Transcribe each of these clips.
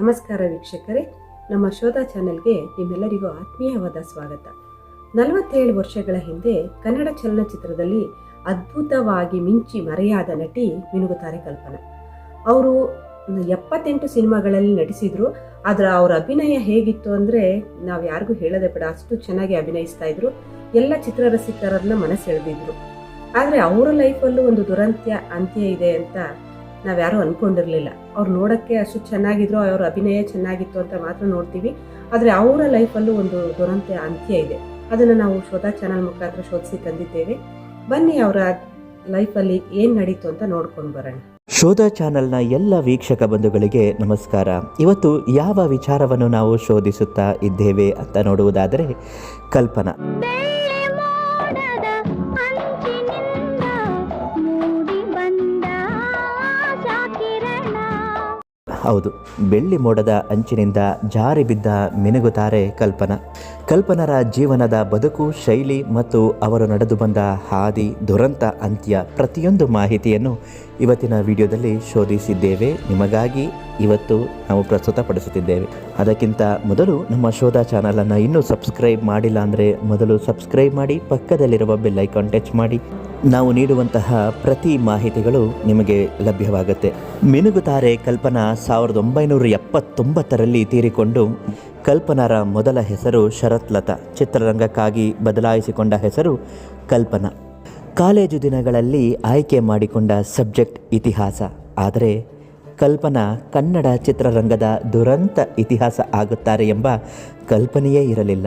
ನಮಸ್ಕಾರ ವೀಕ್ಷಕರೇ, ನಮ್ಮ ಶೋಧ ಚಾನೆಲ್ಗೆ ನಿಮ್ಮೆಲ್ಲರಿಗೂ ಆತ್ಮೀಯವಾದ ಸ್ವಾಗತ. ನಲವತ್ತೇಳು ವರ್ಷಗಳ ಹಿಂದೆ ಕನ್ನಡ ಚಲನಚಿತ್ರದಲ್ಲಿ ಅದ್ಭುತವಾಗಿ ಮಿಂಚಿ ಮರೆಯಾದ ನಟಿ ಮಿನುಗುತ್ತಾರೆ ಕಲ್ಪನಾ. ಅವರು ಎಪ್ಪತ್ತೆಂಟು ಸಿನಿಮಾಗಳಲ್ಲಿ ನಟಿಸಿದ್ರು, ಆದ್ರೆ ಅವರ ಅಭಿನಯ ಹೇಗಿತ್ತು ಅಂದರೆ ನಾವು ಯಾರಿಗೂ ಹೇಳದೆ ಬೇಡ, ಅಷ್ಟು ಚೆನ್ನಾಗಿ ಅಭಿನಯಿಸ್ತಾ ಇದ್ರು, ಎಲ್ಲ ಚಿತ್ರರಸಿಕರನ್ನ ಮನಸ್ಸೆಳೆದಿದ್ರು. ಆದರೆ ಅವರ ಲೈಫಲ್ಲೂ ಒಂದು ದುರಂತ್ಯ ಅಂತ್ಯ ಇದೆ ಅಂತ ನಾವ್ಯಾರೂ ಅನ್ಕೊಂಡಿರ್ಲಿಲ್ಲ. ಅವ್ರು ನೋಡೋಕ್ಕೆ ಅಷ್ಟು ಚೆನ್ನಾಗಿದ್ರು, ಅವ್ರ ಅಭಿನಯ ಚೆನ್ನಾಗಿತ್ತು ಅಂತ ಮಾತ್ರ ನೋಡ್ತೀವಿ. ಆದರೆ ಅವರ ಲೈಫಲ್ಲೂ ಒಂದು ದುರಂತ ಅಂತ್ಯ ಇದೆ. ಅದನ್ನು ನಾವು ಶೋಧ ಚಾನಲ್ ಮುಖಾಂತರ ಶೋಧಿಸಿ ತಂದಿದ್ದೇವೆ. ಬನ್ನಿ ಅವರ ಲೈಫಲ್ಲಿ ಏನು ನಡೀತು ಅಂತ ನೋಡ್ಕೊಂಡು ಬರೋಣ. ಶೋಧ ಚಾನೆಲ್ನ ಎಲ್ಲ ವೀಕ್ಷಕ ಬಂಧುಗಳಿಗೆ ನಮಸ್ಕಾರ. ಇವತ್ತು ಯಾವ ವಿಚಾರವನ್ನು ನಾವು ಶೋಧಿಸುತ್ತಾ ಇದ್ದೇವೆ ಅಂತ ನೋಡುವುದಾದರೆ ಕಲ್ಪನಾ. ಹೌದು, ಬೆಳ್ಳಿ ಮೋಡದ ಅಂಚಿನಿಂದ ಜಾರಿ ಬಿದ್ದ ಮಿನುಗುತ್ತಾರೆ ಕಲ್ಪನಾ. ಕಲ್ಪನರ ಜೀವನದ ಬದುಕು, ಶೈಲಿ ಮತ್ತು ಅವರು ನಡೆದು ಬಂದ ಹಾದಿ, ದುರಂತ ಅಂತ್ಯ ಪ್ರತಿಯೊಂದು ಮಾಹಿತಿಯನ್ನು ಇವತ್ತಿನ ವಿಡಿಯೋದಲ್ಲಿ ಶೋಧಿಸಿದ್ದೇವೆ. ನಿಮಗಾಗಿ ಇವತ್ತು ನಾವು ಪ್ರಸ್ತುತಪಡಿಸುತ್ತಿದ್ದೇವೆ. ಅದಕ್ಕಿಂತ ಮೊದಲು ನಮ್ಮ ಶೋಧ ಚಾನಲನ್ನು ಇನ್ನೂ ಸಬ್ಸ್ಕ್ರೈಬ್ ಮಾಡಿಲ್ಲ ಅಂದರೆ ಮೊದಲು ಸಬ್ಸ್ಕ್ರೈಬ್ ಮಾಡಿ, ಪಕ್ಕದಲ್ಲಿರುವ ಬೆಲ್ ಐಕಾನ್ ಟಚ್ ಮಾಡಿ. ನಾವು ನೀಡುವಂತಹ ಪ್ರತಿ ಮಾಹಿತಿಗಳು ನಿಮಗೆ ಲಭ್ಯವಾಗುತ್ತೆ. ಮಿನುಗುತಾರೆ ಕಲ್ಪನಾ ಸಾವಿರದ ಒಂಬೈನೂರ ಎಪ್ಪತ್ತೊಂಬತ್ತರಲ್ಲಿ ತೀರಿಕೊಂಡು ಕಲ್ಪನಾರ ಮೊದಲ ಹೆಸರು ಶರತ್ ಲತಾ ಚಿತ್ರರಂಗಕ್ಕಾಗಿ ಬದಲಾಯಿಸಿಕೊಂಡ ಹೆಸರು ಕಲ್ಪನಾ. ಕಾಲೇಜು ದಿನಗಳಲ್ಲಿ ಆಯ್ಕೆ ಮಾಡಿಕೊಂಡ ಸಬ್ಜೆಕ್ಟ್ ಇತಿಹಾಸ. ಆದರೆ ಕಲ್ಪನಾ ಕನ್ನಡ ಚಿತ್ರರಂಗದ ದುರಂತ ಇತಿಹಾಸ ಆಗುತ್ತಾರೆ ಎಂಬ ಕಲ್ಪನೆಯೇ ಇರಲಿಲ್ಲ.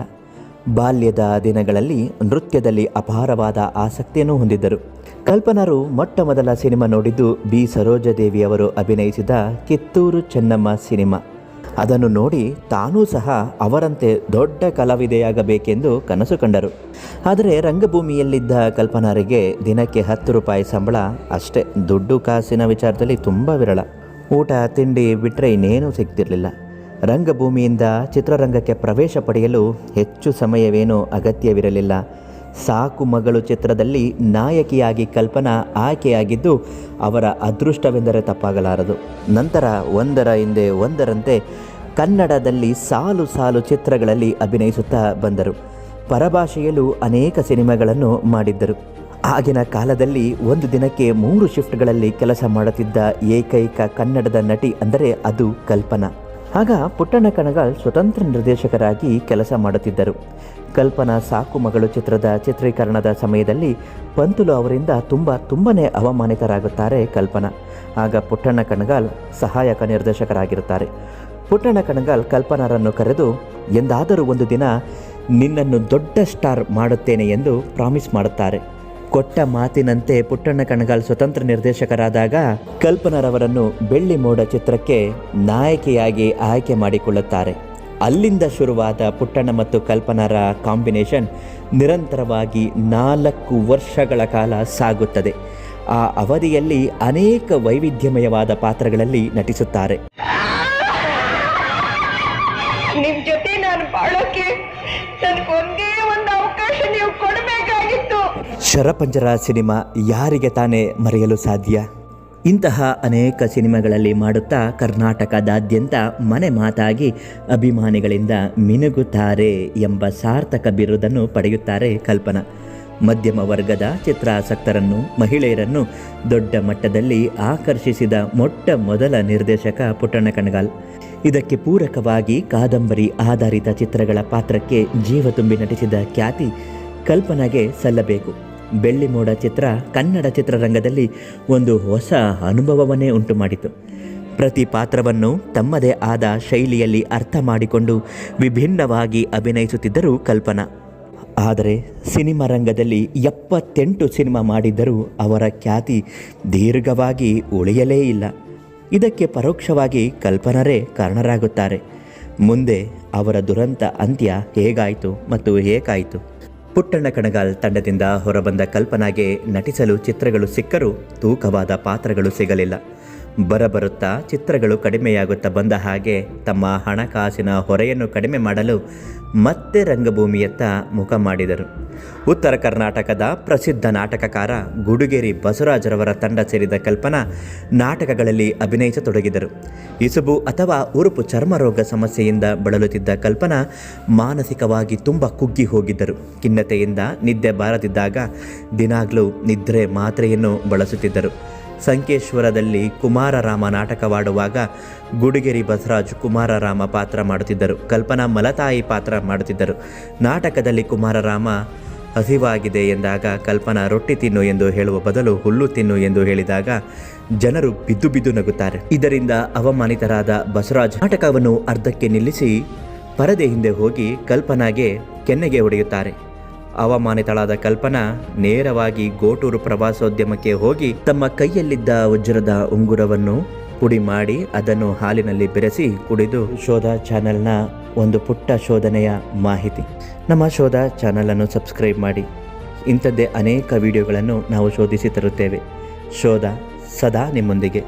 ಬಾಲ್ಯದ ದಿನಗಳಲ್ಲಿ ನೃತ್ಯದಲ್ಲಿ ಅಪಾರವಾದ ಆಸಕ್ತಿಯನ್ನು ಹೊಂದಿದ್ದರು. ಕಲ್ಪನರು ಮೊಟ್ಟ ಮೊದಲ ಸಿನಿಮಾ ನೋಡಿದ್ದು ಬಿ. ಸರೋಜದೇವಿ ಅವರು ಅಭಿನಯಿಸಿದ ಕಿತ್ತೂರು ಚೆನ್ನಮ್ಮ ಸಿನಿಮಾ. ಅದನ್ನು ನೋಡಿ ತಾನೂ ಸಹ ಅವರಂತೆ ದೊಡ್ಡ ಕಲಾವಿದೆಯಾಗಬೇಕೆಂದು ಕನಸು ಕಂಡರು. ಆದರೆ ರಂಗಭೂಮಿಯಲ್ಲಿದ್ದ ಕಲ್ಪನಾರಿಗೆ ದಿನಕ್ಕೆ ಹತ್ತು ರೂಪಾಯಿ ಸಂಬಳ ಅಷ್ಟೇ. ದುಡ್ಡು ಕಾಸಿನ ವಿಚಾರದಲ್ಲಿ ತುಂಬ ವಿರಳ. ಊಟ, ತಿಂಡಿ ಬಿಟ್ಟರೆ ಇನ್ನೇನೂ ಸಿಗ್ತಿರಲಿಲ್ಲ. ರಂಗಭೂಮಿಯಿಂದ ಚಿತ್ರರಂಗಕ್ಕೆ ಪ್ರವೇಶ ಪಡೆಯಲು ಹೆಚ್ಚು ಸಮಯವೇನೂ ಅಗತ್ಯವಿರಲಿಲ್ಲ. ಸಾಕು ಮಗಳು ಚಿತ್ರದಲ್ಲಿ ನಾಯಕಿಯಾಗಿ ಕಲ್ಪನಾ ಆಯ್ಕೆಯಾಗಿದ್ದು, ಅವರ ಅದೃಷ್ಟವೆಂದರೆ ತಪ್ಪಾಗಲಾರದು. ನಂತರ ಒಂದರ ಹಿಂದೆ ಒಂದರಂತೆ ಕನ್ನಡದಲ್ಲಿ ಸಾಲು ಸಾಲು ಚಿತ್ರಗಳಲ್ಲಿ ಅಭಿನಯಿಸುತ್ತಾ ಬಂದರು. ಪರಭಾಷೆಯಲ್ಲೂ ಅನೇಕ ಸಿನಿಮಾಗಳನ್ನು ಮಾಡಿದ್ದರು. ಆಗಿನ ಕಾಲದಲ್ಲಿ ಒಂದು ದಿನಕ್ಕೆ ಮೂರು ಶಿಫ್ಟ್ಗಳಲ್ಲಿ ಕೆಲಸ ಮಾಡುತ್ತಿದ್ದ ಏಕೈಕ ಕನ್ನಡದ ನಟಿ ಅಂದರೆ ಅದು ಕಲ್ಪನಾ. ಆಗ ಪುಟ್ಟಣ್ಣ ಕಣಗಾಲ್ ಸ್ವತಂತ್ರ ನಿರ್ದೇಶಕರಾಗಿ ಕೆಲಸ ಮಾಡುತ್ತಿದ್ದರು. ಕಲ್ಪನಾ ಸಾಕು ಮಗಳು ಚಿತ್ರದ ಚಿತ್ರೀಕರಣದ ಸಮಯದಲ್ಲಿ ಪಂತುಲು ಅವರಿಂದ ತುಂಬ ತುಂಬನೇ ಅವಮಾನಿತರಾಗುತ್ತಾರೆ ಕಲ್ಪನಾ. ಆಗ ಪುಟ್ಟಣ್ಣ ಕಣಗಾಲ್ ಸಹಾಯಕ ನಿರ್ದೇಶಕರಾಗಿರುತ್ತಾರೆ. ಪುಟ್ಟಣ್ಣ ಕಣಗಾಲ್ ಕಲ್ಪನಾರನ್ನು ಕರೆದು, ಎಂದಾದರೂ ಒಂದು ದಿನ ನಿನ್ನನ್ನು ದೊಡ್ಡ ಸ್ಟಾರ್ ಮಾಡುತ್ತೇನೆ ಎಂದು ಪ್ರಾಮಿಸ್ ಮಾಡುತ್ತಾರೆ. ಕೊಟ್ಟ ಮಾತಿನಂತೆ ಪುಟ್ಟಣ್ಣ ಕಣಗಾಲ್ ಸ್ವತಂತ್ರ ನಿರ್ದೇಶಕರಾದಾಗ ಕಲ್ಪನರವರನ್ನು ಬೆಳ್ಳಿ ಮೋಡ ಚಿತ್ರಕ್ಕೆ ನಾಯಕಿಯಾಗಿ ಆಯ್ಕೆ ಮಾಡಿಕೊಳ್ಳುತ್ತಾರೆ. ಅಲ್ಲಿಂದ ಶುರುವಾದ ಪುಟ್ಟಣ್ಣ ಮತ್ತು ಕಲ್ಪನರ ಕಾಂಬಿನೇಷನ್ ನಿರಂತರವಾಗಿ ನಾಲ್ಕು ವರ್ಷಗಳ ಕಾಲ ಸಾಗುತ್ತದೆ. ಆ ಅವಧಿಯಲ್ಲಿ ಅನೇಕ ವೈವಿಧ್ಯಮಯವಾದ ಪಾತ್ರಗಳಲ್ಲಿ ನಟಿಸುತ್ತಾರೆ. ನಿಮ್ ಜೊತೆ ನಾನು ಬಾಳೋಕೆ ನನಗೊಂದೇ ಒಂದು ಅವಕಾಶ ನೀವು ಕೊಡಬೇಕಾಗಿತ್ತು ಶರಪಂಜರ ಸಿನಿಮಾ ಯಾರಿಗೆ ತಾನೇ ಮರೆಯಲು ಸಾಧ್ಯ? ಇಂತಹ ಅನೇಕ ಸಿನಿಮಾಗಳಲ್ಲಿ ಮಾಡುತ್ತಾ ಕರ್ನಾಟಕದಾದ್ಯಂತ ಮನೆ ಮಾತಾಗಿ ಅಭಿಮಾನಿಗಳಿಂದ ಮಿನುಗುತ್ತಾರೆ ಎಂಬ ಸಾರ್ಥಕ ಬಿರುದನ್ನು ಪಡೆಯುತ್ತಾರೆ ಕಲ್ಪನಾ. ಮಧ್ಯಮ ವರ್ಗದ ಚಿತ್ರಾಸಕ್ತರನ್ನು, ಮಹಿಳೆಯರನ್ನು ದೊಡ್ಡ ಮಟ್ಟದಲ್ಲಿ ಆಕರ್ಷಿಸಿದ ಮೊಟ್ಟ ಮೊದಲ ನಿರ್ದೇಶಕ ಪುಟ್ಟಣ ಕಣಗಾಲ್. ಇದಕ್ಕೆ ಪೂರಕವಾಗಿ ಕಾದಂಬರಿ ಆಧಾರಿತ ಚಿತ್ರಗಳ ಪಾತ್ರಕ್ಕೆ ಜೀವ ತುಂಬಿ ನಟಿಸಿದ ಖ್ಯಾತಿ ಕಲ್ಪನೆಗೆ ಸಲ್ಲಬೇಕು. ಬೆಳ್ಳಿ ಮೋಡ ಚಿತ್ರ ಕನ್ನಡ ಚಿತ್ರರಂಗದಲ್ಲಿ ಒಂದು ಹೊಸ ಅನುಭವವನ್ನೇ ಉಂಟು ಮಾಡಿತು ಪ್ರತಿ ಪಾತ್ರವನ್ನು ತಮ್ಮದೇ ಆದ ಶೈಲಿಯಲ್ಲಿ ಅರ್ಥ ಮಾಡಿಕೊಂಡು ವಿಭಿನ್ನವಾಗಿ ಅಭಿನಯಿಸುತ್ತಿದ್ದರು ಕಲ್ಪನಾ. ಆದರೆ ಸಿನಿಮಾ ರಂಗದಲ್ಲಿ ಎಪ್ಪತ್ತೆಂಟು ಸಿನಿಮಾ ಮಾಡಿದ್ದರೂ ಅವರ ಖ್ಯಾತಿ ದೀರ್ಘವಾಗಿ ಉಳಿಯಲೇ ಇಲ್ಲ. ಇದಕ್ಕೆ ಪರೋಕ್ಷವಾಗಿ ಕಲ್ಪನರೇ ಕಾರಣರಾಗುತ್ತಾರೆ. ಮುಂದೆ ಅವರ ದುರಂತ ಅಂತ್ಯ ಹೇಗಾಯಿತು ಮತ್ತು ಹೇಗಾಯಿತು? ಪುಟ್ಟಣ್ಣ ಕಣಗಾಲ್ ತಂಡದಿಂದ ಹೊರಬಂದ ಕಲ್ಪನಾಗೆ ನಟಿಸಲು ಚಿತ್ರಗಳು ಸಿಕ್ಕರೂ ತೂಕವಾದ ಪಾತ್ರಗಳು ಸಿಗಲಿಲ್ಲ. ಬರಬರುತ್ತಾ ಚಿತ್ರಗಳು ಕಡಿಮೆಯಾಗುತ್ತಾ ಬಂದ ಹಾಗೆ ತಮ್ಮ ಹಣಕಾಸಿನ ಹೊರೆಯನ್ನು ಕಡಿಮೆ ಮಾಡಲು ಮತ್ತೆ ರಂಗಭೂಮಿಯತ್ತ ಮುಖ ಮಾಡಿದರು. ಉತ್ತರ ಕರ್ನಾಟಕದ ಪ್ರಸಿದ್ಧ ನಾಟಕಕಾರ ಗುಡುಗೇರಿ ಬಸವರಾಜರವರ ತಂಡ ಸೇರಿದ ಕಲ್ಪನಾ ನಾಟಕಗಳಲ್ಲಿ ಅಭಿನಯಿಸತೊಡಗಿದರು ಇಸುಬು ಅಥವಾ ಉರುಪು ಚರ್ಮರೋಗ ಸಮಸ್ಯೆಯಿಂದ ಬಳಲುತ್ತಿದ್ದ ಕಲ್ಪನಾ ಮಾನಸಿಕವಾಗಿ ತುಂಬ ಕುಗ್ಗಿ ಹೋಗಿದ್ದರು. ಖಿನ್ನತೆಯಿಂದ ನಿದ್ದೆ ಬಾರದಿದ್ದಾಗ ದಿನಾಗ್ಲೂ ನಿದ್ರೆ ಮಾತ್ರೆಯನ್ನು ಬಳಸುತ್ತಿದ್ದರು. ಸಂಕೇಶ್ವರದಲ್ಲಿ ಕುಮಾರರಾಮ ನಾಟಕವಾಡುವಾಗ ಗುಡಿಗೆರಿ ಬಸರಾಜ್ ಕುಮಾರರಾಮ ಪಾತ್ರ ಮಾಡುತ್ತಿದ್ದರು. ಕಲ್ಪನಾ ಮಲತಾಯಿ ಪಾತ್ರ ಮಾಡುತ್ತಿದ್ದರು. ನಾಟಕದಲ್ಲಿ ಕುಮಾರರಾಮ ಹಸಿವಾಗಿದೆ ಎಂದಾಗ ಕಲ್ಪನಾ ರೊಟ್ಟಿ ತಿನ್ನು ಎಂದು ಹೇಳುವ ಬದಲು ಹುಲ್ಲು ತಿನ್ನು ಎಂದು ಹೇಳಿದಾಗ ಜನರು ಬಿದ್ದು ಬಿದ್ದು ನಗುತ್ತಾರೆ. ಇದರಿಂದ ಅವಮಾನಿತರಾದ ಬಸರಾಜ್ ನಾಟಕವನ್ನು ಅರ್ಧಕ್ಕೆ ನಿಲ್ಲಿಸಿ ಪರದೆ ಹಿಂದೆ ಹೋಗಿ ಕಲ್ಪನಾಗೆ ಕೆನ್ನೆಗೆ ಹೊಡೆಯುತ್ತಾರೆ. ಅವಮಾನಿತಳಾದ ಕಲ್ಪನಾ ನೇರವಾಗಿ ಗೋಟೂರು ಪ್ರವಾಸೋದ್ಯಮಕ್ಕೆ ಹೋಗಿ ತಮ್ಮ ಕೈಯಲ್ಲಿದ್ದ ವಜ್ರದ ಉಂಗುರವನ್ನು ಪುಡಿ ಮಾಡಿ ಅದನ್ನು ಹಾಲಿನಲ್ಲಿ ಬೆರೆಸಿ ಕುಡಿದು ಶೋಧ ಚಾನೆಲ್ನ ಒಂದು ಪುಟ್ಟ ಶೋಧನೆಯ ಮಾಹಿತಿ. ನಮ್ಮ ಶೋಧ ಚಾನಲನ್ನು ಸಬ್ಸ್ಕ್ರೈಬ್ ಮಾಡಿ. ಇಂಥದ್ದೇ ಅನೇಕ ವಿಡಿಯೋಗಳನ್ನು ನಾವು ಶೋಧಿಸಿ ತರುತ್ತೇವೆ. ಶೋಧ ಸದಾ ನಿಮ್ಮೊಂದಿಗೆ.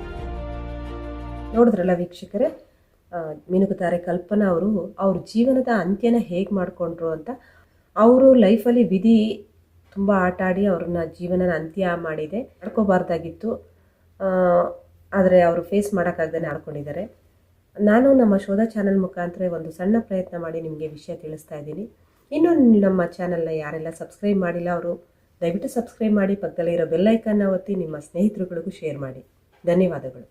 ನೋಡಿದ್ರಲ್ಲ ವೀಕ್ಷಕರೇ ಮೀನುಗುತ್ತಾರೆ ಕಲ್ಪನಾ ಅವರು ಅವ್ರ ಜೀವನದ ಅಂತ್ಯನ ಹೇಗೆ ಮಾಡಿಕೊಂಡ್ರು ಅಂತ ಅವರು ಲೈಫಲ್ಲಿ ವಿಧಿ ತುಂಬ ಆಟ ಆಡಿ ಅವ್ರನ್ನ ಜೀವನನ ಅಂತ್ಯ ಮಾಡಿದೆ. ಮಾಡ್ಕೋಬಾರ್ದಾಗಿತ್ತು ಆದರೆ ಅವರು ಫೇಸ್ ಮಾಡೋಕ್ಕಾಗ್ದೇ ಆಡ್ಕೊಂಡಿದ್ದಾರೆ. ನಾನು ನಮ್ಮ ಶೋಧ ಚಾನಲ್ ಮುಖಾಂತರ ಒಂದು ಸಣ್ಣ ಪ್ರಯತ್ನ ಮಾಡಿ ನಿಮಗೆ ವಿಷಯ ತಿಳಿಸ್ತಾ ಇದ್ದೀನಿ. ಇನ್ನು ನಮ್ಮ ಚಾನಲ್ನ ಯಾರೆಲ್ಲ ಸಬ್ಸ್ಕ್ರೈಬ್ ಮಾಡಿಲ್ಲ, ಅವರು ದಯವಿಟ್ಟು ಸಬ್ಸ್ಕ್ರೈಬ್ ಮಾಡಿ, ಪಕ್ಕದಲ್ಲಿರೋ ಬೆಲ್ಲೈಕನ್ನ ಒತ್ತಿ ನಿಮ್ಮ ಸ್ನೇಹಿತರುಗಳಿಗೂ ಶೇರ್ ಮಾಡಿ. ಧನ್ಯವಾದಗಳು.